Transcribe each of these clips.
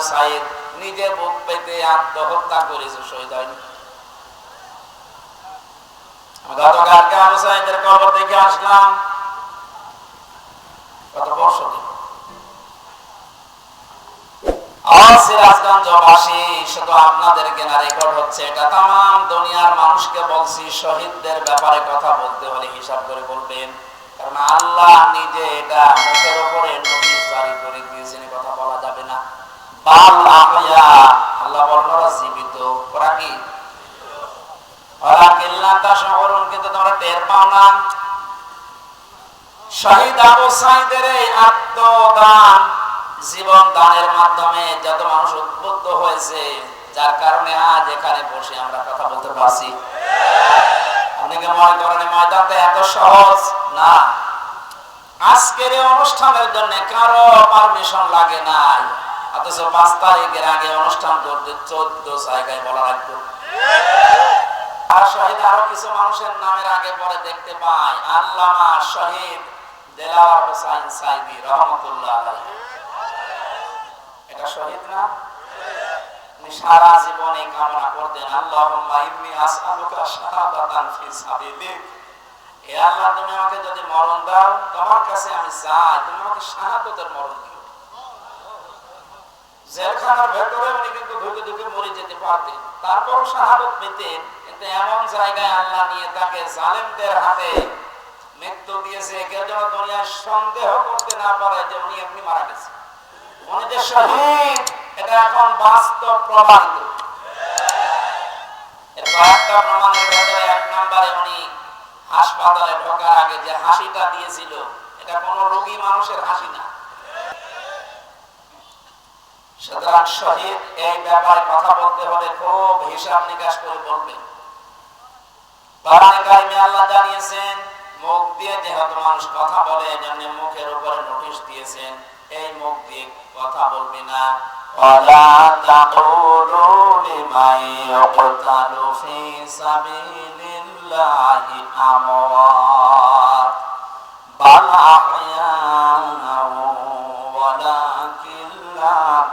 সাইদ নিজে পেতে আত্মহত্যা করেছে, শহীদ হয়নি। না রেকর্ড হচ্ছে এটা। তাম দুনিয়ার মানুষকে বলছি, শহীদদের ব্যাপারে কথা বলতে হলে হিসাব করে বলবেন। কারণ আল্লাহ নিজে এটা মুখের উপরে জারি করে দিয়েছেন। জীবন দানের মাধ্যমে যত মানুষ উদ্বুদ্ধ হয়েছে, যার কারণে আজ এখানে বসে আমরা কথা বলতে পারছি। অনেকে মনে করেন এই ময়দানটা এত সহজ? না। আজকের অনুষ্ঠানের জন্য কারও পারমিশন লাগে নাই। অথচ পাঁচ তারিখের আগে অনুষ্ঠান করতে চোদ্দ জায়গায় বলা রাখব আর শহীদ আরও কিছু মানুষের নামের আগে পরে দেখতে পাই। আল্লামা শহীদ আমাকে যদি মরণ দাও, তোমার কাছে আমি চাই, তুমি আমাকে মরণ দিও। জেলখানার ভেতরে উনি কিন্তু ঢুকে ঢুকে মরে যেতে পারতেন। তারপর শাহাদত পেতেন, কিন্তু এমন জায়গায় আল্লাহ নিয়ে তাকে জালেমদের হাতে মৃত্যু দিয়েছে, কেউ যেন দুনিয়ায় সন্দেহ করতে না পারে যে উনি এমনি মারা গেছে। উনি যে শহীদ, এটা এখন বাস্তব প্রমাণিত। কয়েকটা প্রমাণের ভেতরে এক নম্বরে উনি হাসপাতালে ঢোকার আগে যে হাসিটা দিয়েছিল, এটা কোনো রোগী মানুষের হাসি না। সুতরাং শহীদ এই ব্যাপারে কথা বলতে হলে খুব হিসাব নিকাশ করে বলবেন কোরআনে কারিমে আল্লাহ জানিয়েছেন মুখ দিয়ে যেহেতু মানুষ কথা বলে এজন্য মুখের উপরে নোটিশ দিয়েছেন এই মুখ দিয়ে কথা বলবি না ولا تقولوا لمن يقتل في سبيل الله أموات بل أحياء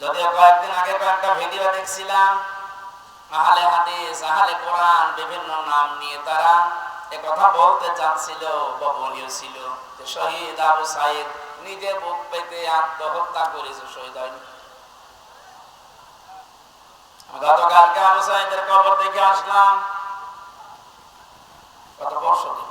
যদিও কয়েকদিন আগে কয়েকটা ভিডিও দেখছিলাম, আহলে হাদিস, আহলে কোরআন, বিভিন্ন নাম নিয়ে তারা এ কথা বলতে চাচ্ছিল ছিল যে শহীদ আবু সাইদ নিজে বুক পেতে আত্মহত্যা করেছে শহীদ হয়নি। গতকালকে আবু সাইদের কবর দেখে আসলাম, কত বর্ষ দিন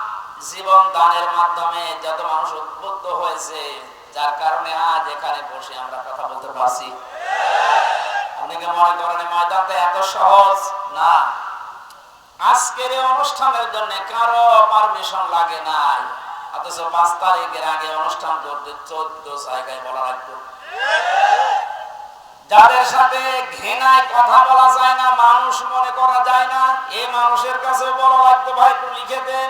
জীবন দানের মাধ্যমে যত মানুষ উদ্বুদ্ধ হয়েছে, যার কারণে আজ এখানে বসে আমরা কথা বলতে পারছি। অনেকে মনে করেন ময়দানটা এত সহজ? না। আজকের অনুষ্ঠানের জন্য কারও পারমিশন লাগে নাই। অথচ পাঁচ তারিখের আগে অনুষ্ঠান করতে চোদ্দ জায়গায় বলা রাখব যাদের সাথে ঘৃণায় কথা বলা যায় না, মানুষ মনে করা যায় না, এ মানুষের কাছে বলা লাগতো ভাই একটু লিখে দেন।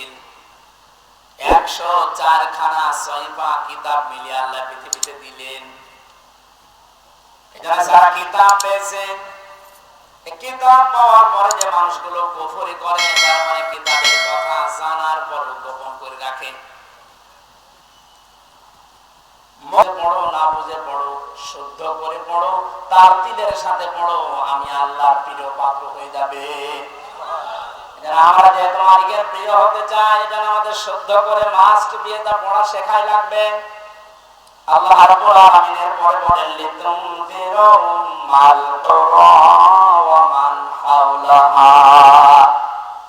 একশো চারখানা সহিফা কিতাব মিলিয়ে আল্লাহ পৃথিবীতে দিলেন। এখানে যারা কিতাব পেয়েছে এই কিতাব পাওয়ার পরে যে মানুষগুলো কুফরি করে, তার মানে কিতাবের কথা জানার পর গোপন করে রাখে। পড়ো না বুঝে পড়ো শুদ্ধ করে পড়ো, তার তিলের সাথে পড়ো, আমি আল্লাহর প্রিয় পাত্র হয়ে যাবে।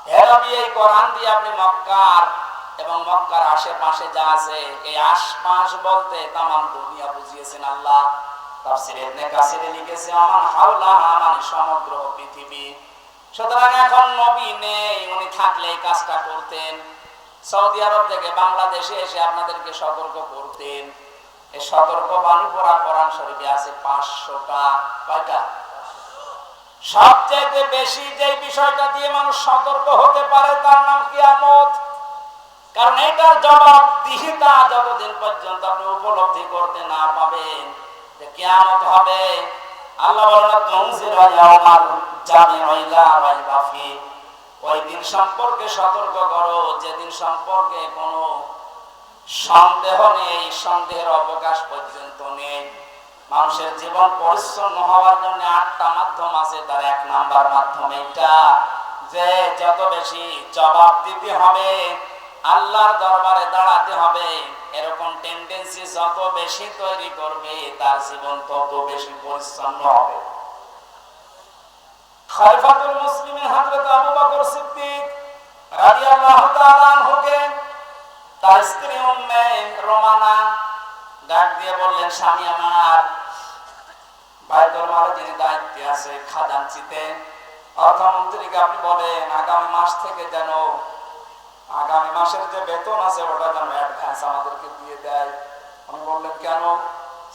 হে নবী দিয়ে আপনি মক্কার এবং মক্কার আশেপাশে যা আছে, এই আশপাশ বলতে তামাম দুনিয়া বুঝিয়েছেন আল্লাহ। তাফসীর ইবনে কাসিরে লিখেছে আমান হাওলাহা মানে সমগ্র পৃথিবী। সুতরাং এখন নবী নেই, উনি থাকলে এই কাজটা করতেন। সৌদি আরব থেকে বাংলাদেশে এসে আপনাদেরকে সতর্ক করতেন। এই সতর্ক বাণী পড়া কোরআন শরীফে আছে পাঁচশোটা, কয়টা? সবচাইতে বেশি যে বিষয়টা দিয়ে মানুষ সতর্ক হতে পারে তার নাম কিয়ামত। কারণ এটার জবাব দিহিতা যতদিন পর্যন্ত আপনি উপলব্ধি করতে না পাবেন যে কিয়ামত হবে। আল্লাহ সম্পর্কে সতর্ক করো, যেদিন সম্পর্কে কোনো সন্দেহ নেই, সন্দেহের অবকাশ পর্যন্ত নেই। মানুষের জীবন পরিচ্ছন্ন হওয়ার জন্য আটটা মাধ্যম আছে, তার এক নাম্বার মাধ্যম এটা যে যত বেশি জবাব দিতে হবে, আল্লাহর দরবারে দাঁড়াতে হবে এরকম টেন্ডেন্সি যত বেশি তৈরি করবে, তার জীবন তত বেশি পরিচ্ছন্ন হবে। হযরত আবু বকর সিদ্দিক রাদিয়াল্লাহু তাআলা আনহুকে তার স্ত্রী উম্মে রোমানা ডাক দিয়ে বললেন, স্বামী আমার, বাইতুল মালে যিনি দায়িত্বে আছে অর্থমন্ত্রীকে আপনি বলেন, আগামী মাস থেকে যেন আগামী মাসের যে বেতন আছে, ওটা যেন অ্যাডভান্স আমাদেরকে দিয়ে দেয়। উনি বললেন, কেন?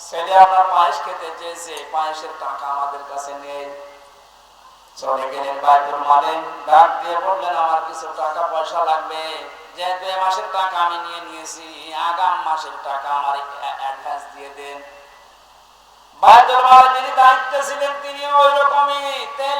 ছেলে আপনার পায়েস খেতে চেয়েছে, পায়েসের টাকা আমাদের কাছে নেই। চলে গেলেন বাইতুল মালে, ডাক দিয়ে বললেন, আমার কিছু টাকা পয়সা লাগবে। যেহেতু এ মাসের টাকা আমি নিয়ে নিয়েছি, আগাম মাসের টাকা আমার অ্যাডভান্স দিয়ে দেন। বাইতুল মালে যিনি দায়িত্বে ছিলেন তিনি ওই রকমই তেল